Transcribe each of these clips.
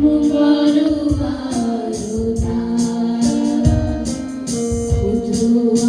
Thank you.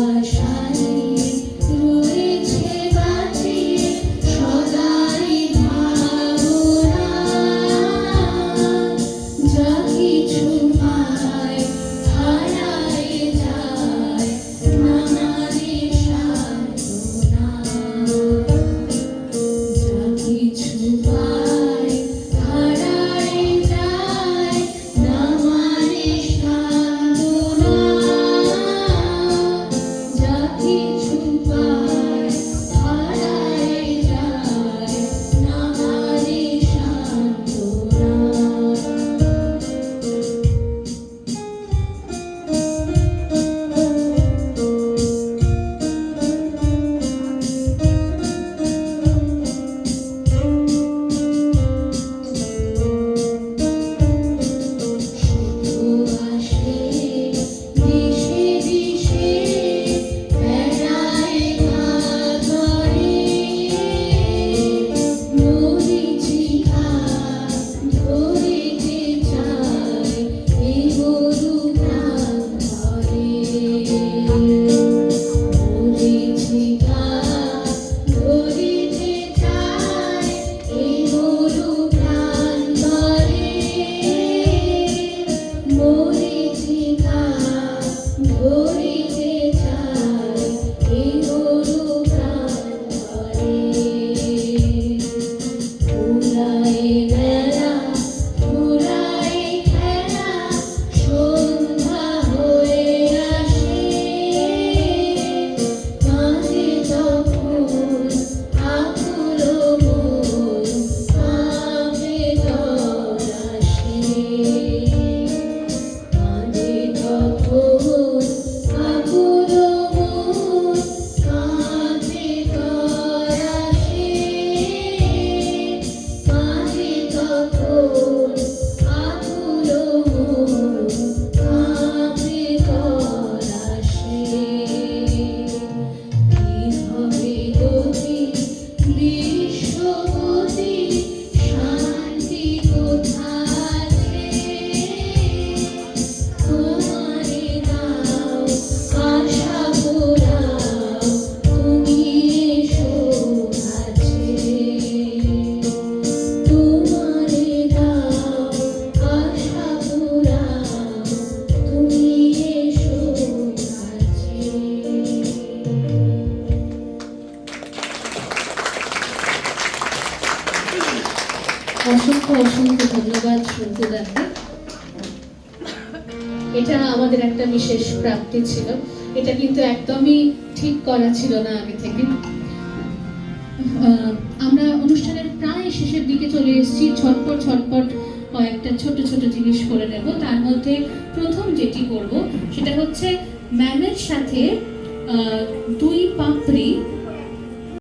অসংখ্য অসংখ্য ধন্যবাদ সন্তুদাকে এটা আমাদের একটা বিশেষ প্রাপ্তি ছিল। এটা কিন্তু একদমই ঠিক করা ছিল না আগে থেকে। আমরা অনুষ্ঠানের প্রায় শেষের দিকে চলে এসেছি। ছটপট ছটপট কয়েকটা ছোট ছোট জিনিস করে নেব। তার মধ্যে প্রথম যেটি করব, সেটা হচ্ছে ম্যামের সাথে দুই পাপড়ি